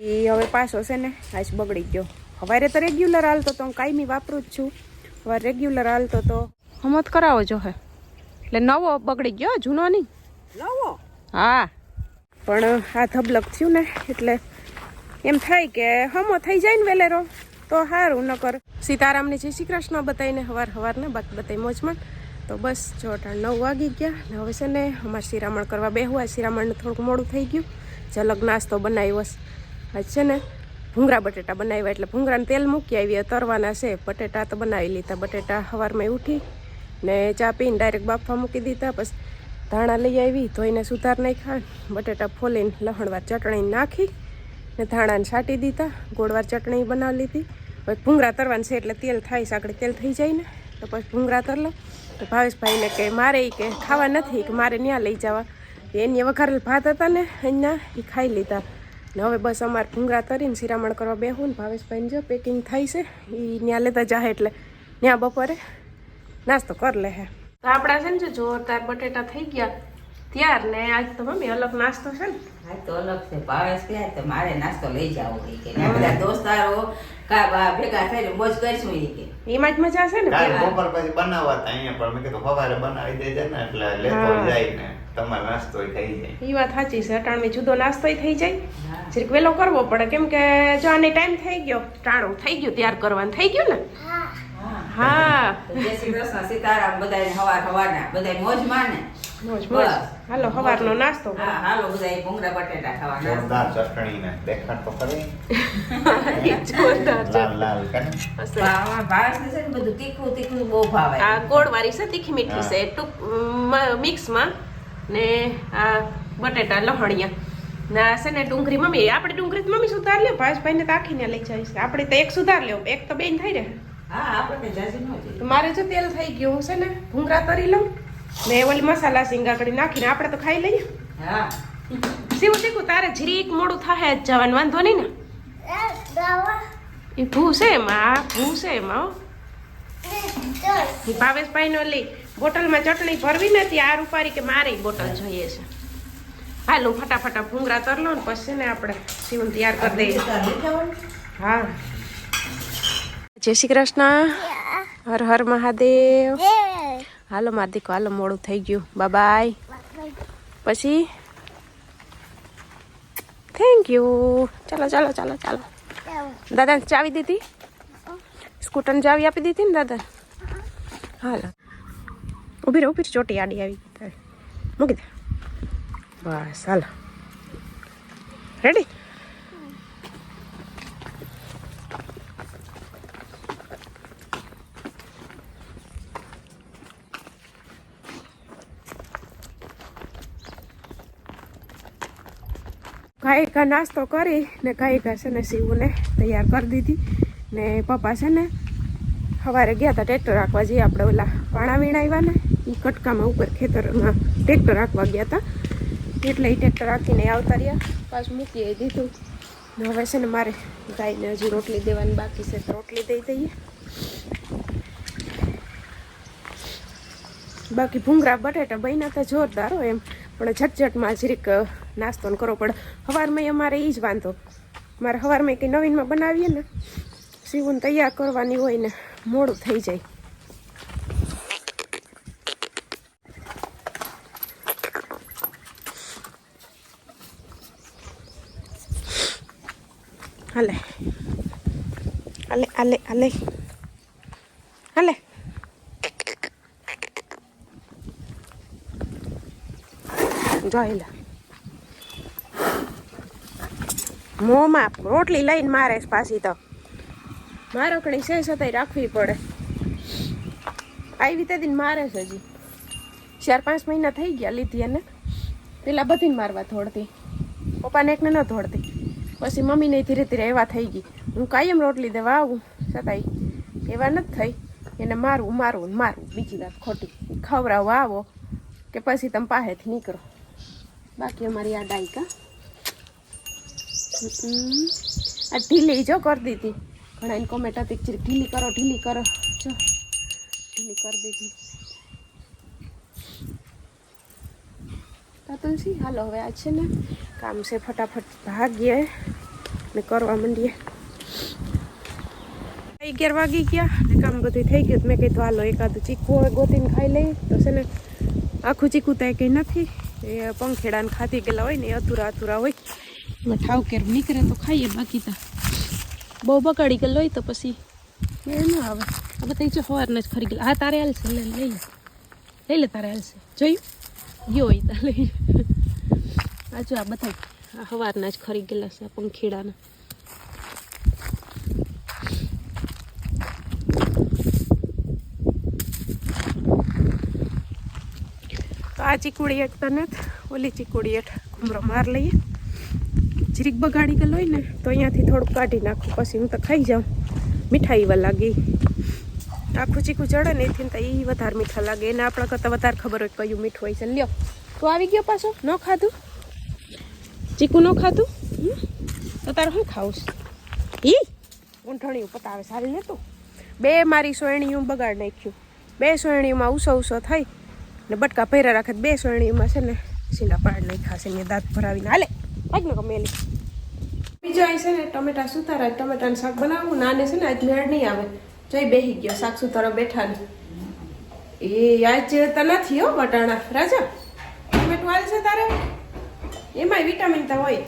એ હવે પાછો છે ને આજ બગડી ગયો. સવારે તો રેગ્યુલર હાલતો તો હું કાયમી વાપરું જ છું. હવે રેગ્યુલર હાલતો તો હમત કરાવો જો હે. એટલે નવો બગડી ગયો જૂનો નહીં? નવો? હા. પણ આ ધબલક થયું ને એટલે એમ થાય કે હમો થઈ જાય ને વેલેરો તો સારું ન કર સીતારામની જય શ્રી કૃષ્ણ બતાવીને હવાર હવારને બાકી બતાવી મોજમાં. તો બસ જો અટાણ નવ વાગી ગયા હવે છે ને અમારે શિરામણ કરવા બેહવા શિરામણને થોડુંક મોડું થઈ ગયું. જલગ નાસ્તો બનાવ્યો છે. આજ છે ને ભૂંગરા બટેટા બનાવ્યા એટલે ભૂંગળાને તેલ મૂકી આવીએ તરવાના છે. બટેટા તો બનાવી લીધા. બટેટા સવારમાં ઉઠી ને ચા પીને ડાયરેક્ટ બાફવા મૂકી દીધા. પછી ધાણા લઈ આવી, ધોઈને સુધાર નાખ્યા. બટેટા ફોલીને લહણવાર ચટણી નાખી ને ધાણાને છાંટી દીધા. ગોળવાર ચટણી બનાવી લીધી. પછી ભૂંગળા તરવાનું છે એટલે તેલ થાય સાંકળી તેલ થઈ જાય ને, તો પછી ભૂંગળા તરલો તો ભાવેશભાઈને કે મારે એ કે ખાવા નથી કે મારે ત્યાં લઈ જવા. એની વઘારેલ ભાત હતા ને, અહીંયા એ ખાઈ લીધા. ને હવે બસ અમારે ભૂંગળા તરીને શિરામણ કરવા બેહું ને ભાવેશભાઈને જો પેકિંગ થાય છે એ ત્યાં લેતા જાય એટલે. ત્યાં બપોરે નાસ્તો કરી લે હે. તો આપણા છે ને જો જોરદાર બટેટા થઈ ગયા ત્યાર ને આજ તો મમ્મી અલગ નાસ્તો છે ને. આજ તો અલગ છે. ભાવેશ કહે તો મારે નાસ્તો લઈ જાવો કે. ને બધા દોસ્તારો કા બા ભેગા થઈને મોજ કરશું ઈ કે. એમાં જ મજા છે ને બપોર પછી બનાવવા અહીંયા પણ મેં કીધું સવારે બનાવી દેજે ને એટલે લેતો જાય ને. તમારો નાસ્તો થઈ જાય. એ વાત સાચી છે અટાણમાં જુદો નાસ્તો થઈ જાય. જરીક વેલો કરવો પડે કેમ કે જો આને ટાઈમ થઈ ગયો ટાણું થઈ ગયું તૈયાર કરવાનું થઈ ગયું ને? હા. હા. જય શ્રી કૃષ્ણ સીતારામ બધાય હવાર હવારના બધાય મોજ માને મોજ મોજ. હાલો સવારનો નાસ્તો. હા હાલો બધાય ભૂંગળા બટેટા ખાવાના. જોરદાર ચટણી ને દેખાડ તો ખરી. જોરદાર લાલ લાલ કરે મસ્ત. ભાવેશને છે ને બધું તીખું તીખું બહુ ભાવે. આ ગોળવાળી છે તીખી મીઠી છે ટૂંક મિક્સમાં. ને આ બટેટા લહણિયા. ને આ છે ને ડુંગળી મમ્મી આપણે ડુંગળી તો મમ્મી સુધાર લ્યો ભાઈ ને આખીને લઈ જઈશ આપણે તો એક સુધાર લ્યો એક તો બેન થઈ રે આપણે કઈ જાજી ન મારે જો તેલ થઈ ગયું હું છે ને ભૂંગરા તરી લઉં. ને ઓલી મસાલા સિંગાકડી નાખીને આપણે તો ખાઈ લઈએ. હા. સીવું શીખું તારે જીરીક મોડું થાય જ જવાનું વાંધો નહીં ને? એ ભૂ છે એમાં આ ભૂ છે એમાં ભાવેશભાઈ નો લઈ બોટલમાં ચટણી ભરવી નથી આ રૂપારી કે મારે બોટલ જોઈએ છે. હાલ હું ફટાફટ ભૂંગળા તર લો ને પછી ને આપણે સીવન તૈયાર કરી દઈએ. હા. જય શ્રી કૃષ્ણ. હર હર મહાદેવ. હાલો માર દીકો હાલો મોડું થઈ ગયું. બાબાય પછી? થેન્ક યુ ચાલો ચાલો ચાલો ચાલો. દાદાને ચાવી દીધી? સ્કૂટરને ચાવી આપી દીધી ને દાદા હાલો. ઊભી રહે ઊભી ચોટી આડી આવી. મૂકી દે. બસ, હાલ. રેડી ગાય કા નાસ્તો કરી ને ગાય કા છે ને શિવને તૈયાર કરી દીધી ને પપ્પા છે ને સવારે ગયા હતા ટ્રેક્ટર રાખવા જઈએ આપણે ઓલા પાણા વીણાવ્યા ને એ કટકામાં ઉપર ખેતરમાં ટ્રેક્ટર રાખવા ગયા હતા એટલે એ ટ્રેક્ટર રાખીને આવતા રહ્યા. પાછું મૂકી દીધું. હવે છે ને મારે ગાયને હજી રોટલી દેવાની બાકી છે, તો રોટલી દઈ દઈએ. બાકી ભૂંગરા બટેટા બન્યા તો જોરદાર હોય એમ. પણ ઝટઝટમાં જરીક નાસ્તો કરવો પડે. સવારમાં અમારે એ જ વાંધો. મારે સવારમાં કંઈ નવીનમાં બનાવીએ ને સીવું તૈયાર કરવાની હોય ને, મોડું થઈ જાય હાલે હાલે હાલે હાલે જોઈ લે મોંમાં રોટલી લઈને મારે પાછી તો મારો કણી છે છતાંય રાખવી પડે. આવી તે મારે છે હજી. ચાર પાંચ મહિના થઈ ગયા લીધી એને. પેલા બધીને મારવા ધોડતી પપ્પાને એકને ન ધોડતી પછી મમ્મીને ધીરે ધીરે એવા થઈ ગઈ. હું કાયમ રોટલી દેવા આવું છતાંય એવા નથી થઈ. એને મારવું મારવું મારવું. બીજી વાત ખોટી. ખવડાવવા આવો કે પછી તમે પાસેથી નીકળો. બાકી અમારી આ ડાયકા. આ ઢીલી જો કરી દીધી. ઘણા એની કોમેન્ટ હતી ઢીલી કરો ઢીલી કરો. જો, ઢીલી કરી દીધી. તુલસી હાલો હવે આ છે ને. કામ છે ફટાફટ ભાગીએ ને કરવા માંડીએ. અગિયાર વાગી ગયા ને કામ બધું થઈ ગયું તો મેં કીધું, હાલો, એકાદું ચીકુ હવે ગોતીને ખાઈ લઈએ. તો છે ને, આખું ચીકુ તો કંઈ નથી. એ પંખેડાને ખાધી ગયેલા હોય ને એ અધૂરા અધૂરા હોય. એમાં ઠાવ કેર નીકળે તો ખાઈએ બાકી તો. બહુ બગાડી ગયેલો હોય તો પછી એ ન આવે. આ બધા જો સવારના જ ખરી ગયેલા. હા તારે હાલશે લઈ લઈ લઈ લે તારે હાલશે. જોયું? ગયો હોય તારે લઈ. આ જો આ બધા સવારના જ ખરી ગયેલા છે પંખેડાના. આ ચીકુડી એક તને ઓલી ચીકુડી હેઠ ઘૂમરો માર લઈએ. જીરીક બગાડી ગયેલો હોય ને, તો અહીંયાથી થોડુંક કાઢી નાખું, પછી હું તો ખાઈ જાઉં. મીઠાઈ એવા લાગી. આખું ચીકું ચડે ને એથી તો એ વધારે મીઠા લાગે. એને આપણા કરતાં વધારે ખબર હોય કયું મીઠું હોય છે. લ્યો, તો આવી ગયો પાછો? ન ખાધું? ચીકુ ન ખાધું? તો તારે શું ખાવું છે? ઈ? ઊંઠણીયું પતાવે સારી ને તું. બે મારી સોયણીયું બગાડ નાખ્યું. બે સોયણીઓમાં ઉસો ઉસો થઈ. ને બટકા ભર્યા રાખે બે સોયણીમાં છે ને સીલા પાડ નાખ્યા છે ને દાંત ભરાવીને. હાલે ભાગ ને કમેલી બીજો અહીં છે ને ટમેટા સુતારા, ટમેટાનું શાક બનાવવું નાને છે ને આજ મેળ નહીં આવે. જઈ બેસી ગયો, શાક સુતારા બેઠા ને એ આજ તો નથી હો, વટાણા. રાજા, ટમેટું હાલ છે તારે? એમાંય વિટામિન તો હોય.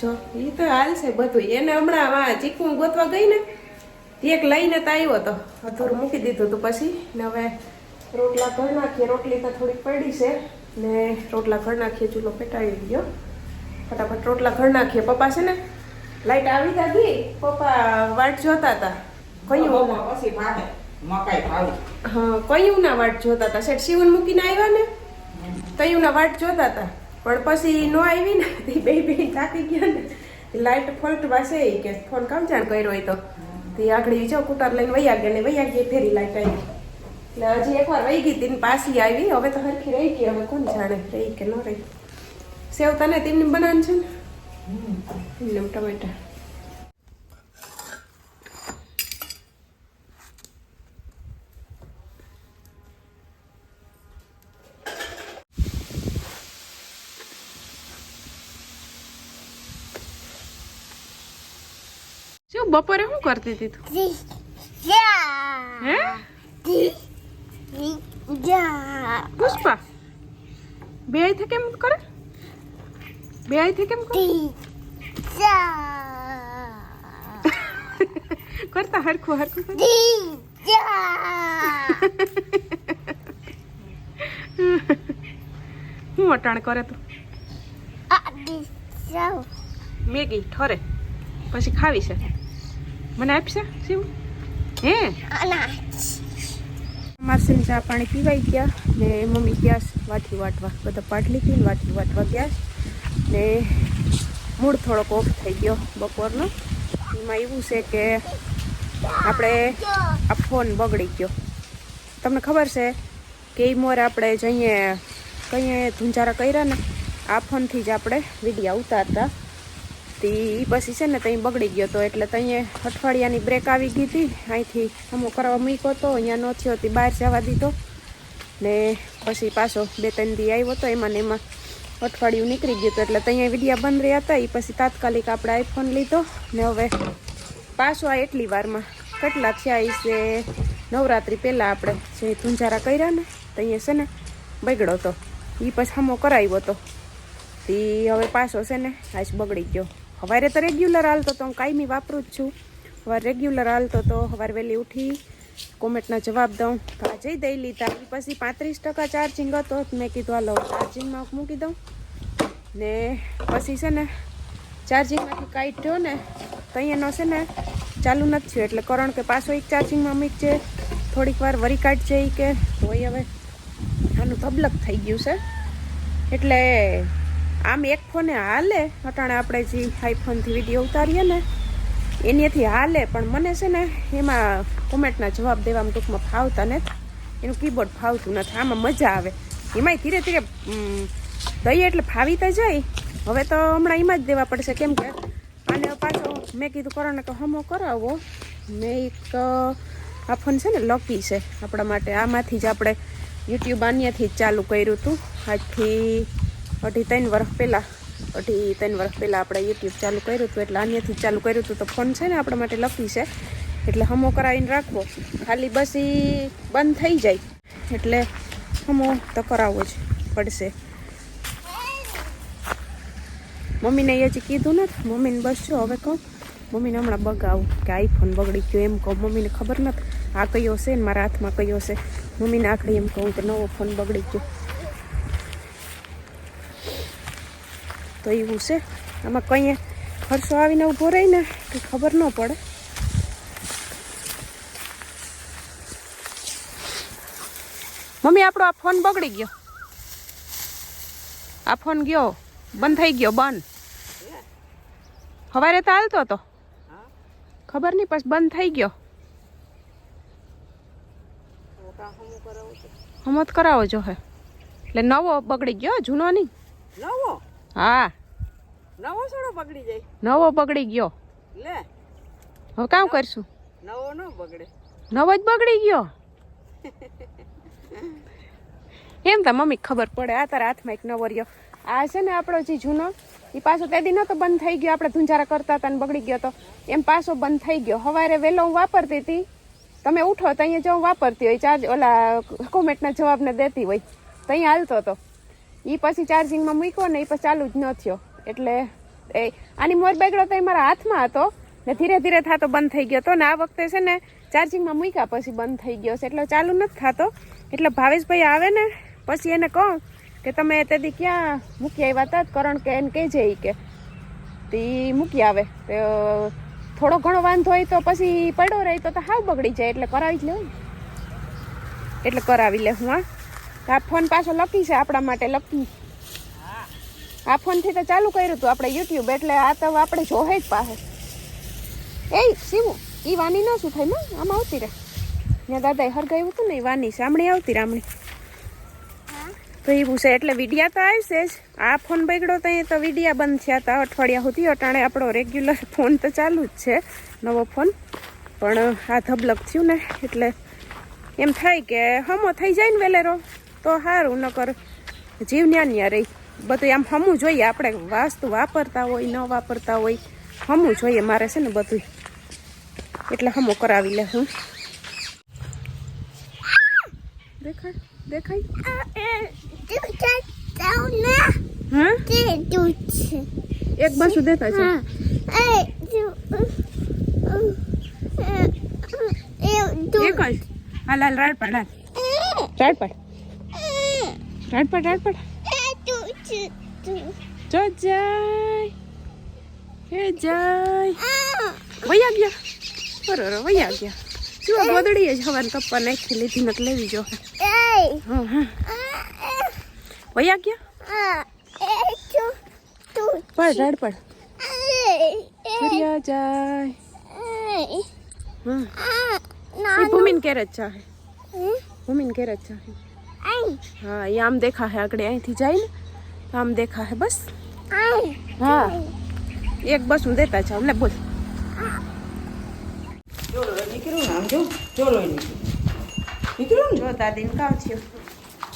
જો, એ તો હાલ છે બધું. એને હમણાં વા ચીકું ગોતવા ગઈ ને, એક લઈને તો આવ્યો હતો અધૂરું મૂકી દીધું હતું પછી. ને હવે રોટલા ઘર નાખીએ. રોટલી તો થોડીક પડી છે. ને રોટલા ઘર નાખીએ ચૂલો પેટાવી ગયો ફટાફટ રોટલા ઘર નાખીએ. પપ્પા છે ને લાઈટ આવી તા ગઈ પપ્પા વાટ જોતા હતા. કયું પછી ભાવે મકાઈ ભાવે હા કયું ના વાટ જોતા હતા? શેઠ શિવન મૂકીને આવ્યા ને? તયું ના વાટ જોતા હતા? પણ પછી નો આવી ને તે બે બે થાકી ગયા ને. લાઈટ ફોલ્ટ પાસે કે ફોન કામ જાણ કર્યો હોય તો. તે આગળ જો કુટર લઈને વૈયા ગયા ને વૈયા ગયા ફેરી લાઈટ આવી. એટલે હજી એકવાર રહી ગઈ તીને પાછી આવી. હવે તો હરખી રહી ગઈ. હવે કોણ જાણે રહી કે ન રહી. સેવ તને તેમને બનાવવાનું છે ને? ટમેટા. શું બપોરે શું કરતી હતી તું? હે? પુષ્પા બે থেকে કેમ કરે? બે থেকে કેમ করে કરતા હરખું હરખું હું અટાણ કરે તું? મેગી ઠરે. પછી ખાવી છે. મને આપશે શિવ? હે? માસીને ચા પાણી પીવાઈ ગયા ને મમ્મી ગયા વાટી વાટવા. બધા પાટલી પીને વાટી વાટવા ગયા ને મૂડ થોડોક ઓફ થઈ ગયો બપોરનો. એમાં એવું છે કે આપણે આ ફોન બગડી ગયો. તમને ખબર છે કે એ મોર આપણે જઈએ કંઈ ધુંજારા કર્યા ને? આ ફોનથી જ આપણે વિડીયા ઉતારતા. તે પછી છે ને ત્યાં બગડી ગયો હતો એટલે ત્યાં અઠવાડિયાની બ્રેક આવી ગઈ હતી. અહીંથી અમુક કરવા મૂક્યો હતો અહીંયા ન થયો હતી, બહાર જવા દીધો. ને પછી પાછો બે ત્રણ દી આવ્યો હતો એમાં ને એમાં અઠવાડિયું નીકળી ગયું હતું એટલે ત્યાં વિડીયા બંધ રહ્યા હતા. એ પછી તાત્કાલિક આપણે આઈફોન લીધો. ને હવે પાછો આ એટલી વારમાં કેટલા થયા એ છે નવરાત્રિ પહેલાં આપણે જે ધુંજારા કર્યા ને ત્યાં છે ને બગડ્યો હતો એ પછી હમો કરાવ્યો હતો તે હવે પાછો છે ને આજ બગડી ગયો. સવારે તો રેગ્યુલર હાલતો તો હું કાયમી વાપરું જ છું. સવારે રેગ્યુલર હાલતો તો સવારે વહેલી ઉઠી કોમેન્ટના જવાબ દઉં, તો આજે દઈ લીધા. પછી પાંત્રીસ ટકા ચાર્જિંગ હતો મેં કીધું, હાલો ચાર્જિંગમાં મૂકી દઉં? ને પછી છે ને ચાર્જિંગમાંથી કાઢ્યો ને, તો અહીંયાનો છે ને, ચાલુ નથી થયું. એટલે કરણ કે પાછો એક ચાર્જિંગમાં મૂકજે થોડીક વાર વરી કાઢજે કે. હોય હવે આનું તબલક થઈ ગયું છે. એટલે આમ એક ફોને હાલે. અટાણે આપણે જે આઈફોનથી વીડિયો ઉતારીએ ને, એનીથી હાલે. પણ મને છે ને, એમાં કોમેન્ટના જવાબ દેવામાં ટૂંકમાં ફાવતા ને એનું કીબોર્ડ ફાવતું નથી. આમાં મજા આવે. એમાંય ધીરે ધીરે દઈએ એટલે ફાવી તો જાય. હવે તો હમણાં એમાં જ દેવા પડશે. કેમ કે આને પાછો મેં કીધું કરો તો હમો કરાવો. મેં એક આ ફોન છે ને લકી છે આપણા માટે. આમાંથી જ આપણે યુટ્યુબ આન્યાથી જ ચાલુ કર્યું હતું. આજથી અઢી ત્રણ વર્ષ પહેલાં, અઢી ત્રણ વર્ષ પહેલાં આપણે યુટ્યુબ ચાલુ કર્યું હતું, એટલે અહીંયાથી ચાલુ કર્યું હતું, તો ફોન છે ને આપણા માટે લકી છે, એટલે હમો કરાવીને રાખવો. ખાલી બસ એ બંધ થઈ જાય, એટલે હમો તો કરાવવો જ પડશે. મમ્મીને એ હજી કીધું નથી મમ્મીને બસ જો હવે કહું, મમ્મીને હમણાં બગાવું કે આઈફોન બગડી ગયો એમ કહું, મમ્મીને ખબર નથી આ કયો છે ને મારા હાથમાં કયો છે? મમ્મીને આખરે એમ કહું કે નવો ફોન બગડી ગયો. તો એવું છે. આમાં કંઈ ખર્ચો આવીને ઊભો રહી ને કે ખબર ન પડે. મમ્મી આપણો આ ફોન બગડી ગયો. આ ફોન ગયો. બંધ થઈ ગયો બંધ. સવારે તો હાલતો હતો. ખબર નહીં પછી બંધ થઈ ગયો. હમત કરાવો જો હે એટલે નવો બગડી ગયો જૂનો નહીં? નવો? હા. નવો સોડો બગડી જાય. નવો પકડી ગયો. લે. હવે કામ કરશું? નવો ન બગડે. નવો જ બગડી ગયો? એમ તો મમ્મી ખબર પડે આ તારા હાથમાં એક નવો રહ્યો. આ છે ને આપણો જે જૂનો એ પાછો તે દી નતો બંધ થઈ ગયો આપણે ધુંજારા કરતા હતા ને બગડી ગયો તો. એમ પાછો બંધ થઈ ગયો. સવારે વહેલો હું વાપરતી હતી. તમે ઉઠો તો અહીંયા જો હું વાપરતી હોય ચાર્જ ઓલા કોમેન્ટના જવાબને દેતી હોય. તો અહીંયા હાલતો હતો. એ પછી ચાર્જિંગમાં મૂક્યો ને એ પછી ચાલુ જ ન થયો. એટલે એ, આની મોર બેગડો તો મારા હાથમાં હતો ને ધીરે ધીરે થતો બંધ થઈ ગયો તો ને આ વખતે છે ને ચાર્જિંગમાં મૂક્યા પછી બંધ થઈ ગયો છે. એટલે ચાલુ નથી થતો. એટલે ભાવેશભાઈ આવે ને, પછી એને કહું કે તમે તેથી ક્યાં મૂકી આવ્યા હતા કરણ કે એને કહેજે એ કે. તે મૂકી આવે. તો થોડો ઘણો વાંધો હોય તો પછી પડ્યો રહે, તો હાવ બગડી જાય. એટલે કરાવી જ લેવું એટલે કરાવી લે હું. હા આ ફોન પાછો લકી છે આપણા માટે લકી આ ફોનથી તો ચાલુ કર્યું હતું આપણે યુટ્યુબ એટલે આ તો આપણે જોહે જ પાસે એ શિવું એ વાની ન શું થાય ને આમાં આવતી રહે. ત્યાં દાદાએ હરગાયું હતું ને એ વાની સામણી આવતી રામણી તો એવું છે એટલે વિડિયા તો આવશે જ? આ ફોન બગડ્યો તો તો વિડિયા બંધ થયા હતા અઠવાડિયા સુધી અટાણે આપણો રેગ્યુલર ફોન તો ચાલુ જ છે નવો ફોન પણ આ ધબલક થયું ને એટલે એમ થાય કે હમો થઈ જાય ને વેલેરો તો સારું નકર જીવ ન્યા ન્યા રહી. બધું આમ હમું જોઈએ. આપણે વાસ્તુ વાપરતા હોય, ન વાપરતા હોય, હમું જોઈએ. મારે છે ને બધું એટલે હમો કરાવી લે હું. દેખાય? દેખાય? એક બાજુ દેતા છે. હાલ હાલ રાડ પડ રાડ પડ. રાડ જો જાય હે જાય વયા ગયા બરોબર વયા ગયા જો ગોદડી જ હવાને કપ્પા નાખી લીધી નક લેવી જો હા હા વયા ગયા પડ રાડ પડ ફર્યા જાય હા એ ભૂમિન કેર જ ચાહે ભૂમિન કેર જ ચાહે હા એ આમ દેખા હે આગળ અહીંથી જાય ને તો આમ દેખા હે બસ? હા. એક બસ હું દેતા જાઉં. લે બોલ. ચોલો નીકળ્યું ને આમ જો. ચોલો નીકળ્યું નીકળ્યું ને? જો દાદીને કાવ થયો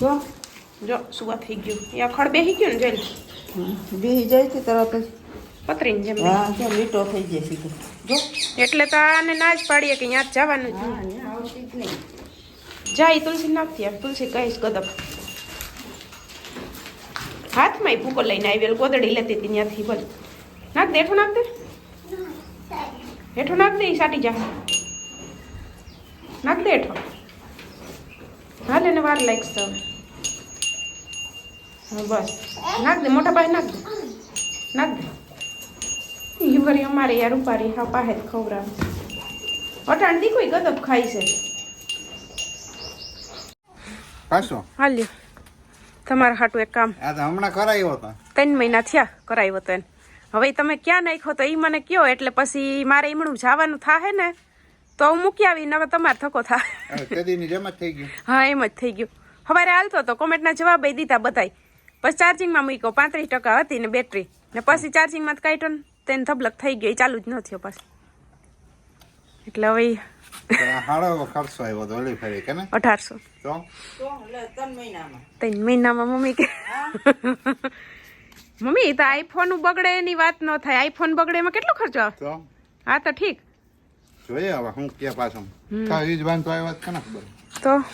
જો. જો સુવા થઈ ગયું. એ ખડ બેસી ગયું ને જોઈ બેસી જાય છે તરત જ? પતરીને જેમ હા ત્યાં લીટો થઈ જાય સીધો. જો. એટલે તો આને ના જ પાડીએ કે ત્યાં જ જવાનું જ હા અહીંયા આવતી જ નહીં. જાય તુલસી નાખતી તુલસી કહીશ ગદપ હાથમાં ભૂકો લઈને આવી ગોદડી લેતી હતી ત્યાંથી બોલ. નાખ દે હેઠો નાખ દે. હેઠો નાખ દે એ સાટી જા. નાખ દે હેઠો. હાલ એને વાર લાગશે હવે. બસ. નાખ દે મોટા પાસે નાખ દે. નાખ દે. એ વરી અમારે યાર ઉપાડી હા પાસે ખવડાવે. અટાણ દીકરી ગદબ ખાઈ છે. પાછો હાલ્યો. તમારા હાટું એક કામ. આ તો હમણાં કરાયો હતો. ત્રણ મહિના થયા કરાયો હતો એને. હવે તમે ક્યાં નાખ્યો તો એ મને કયો એટલે પછી મારે એમણું જવાનું થાય ને તો હું મૂકી આવીને હવે તમારે થકો થાય. હા એમ જ થઈ ગયું. સવારે હાલતો તો કોમેન્ટના જવાબ એ દીધા બધાય. પછી ચાર્જિંગમાં મૂક્યો પાંત્રીસ ટકા હતી ને બેટરી ને પછી ચાર્જિંગમાં કાઢ્યો ને તેને ધબલક થઈ ગયો એ ચાલુ જ ન થયો પાછું. એટલે હવે અઢારસો. ત્રણ મહિનામાં મમ્મી કે મમ્મી તો આઈફોન બગડે એની વાત ન થાય. આઈફોન બગડે એમાં કેટલો ખર્ચો આવે? હા તો ઠીક. જોઈએ હવે હું કે પાછું. તો?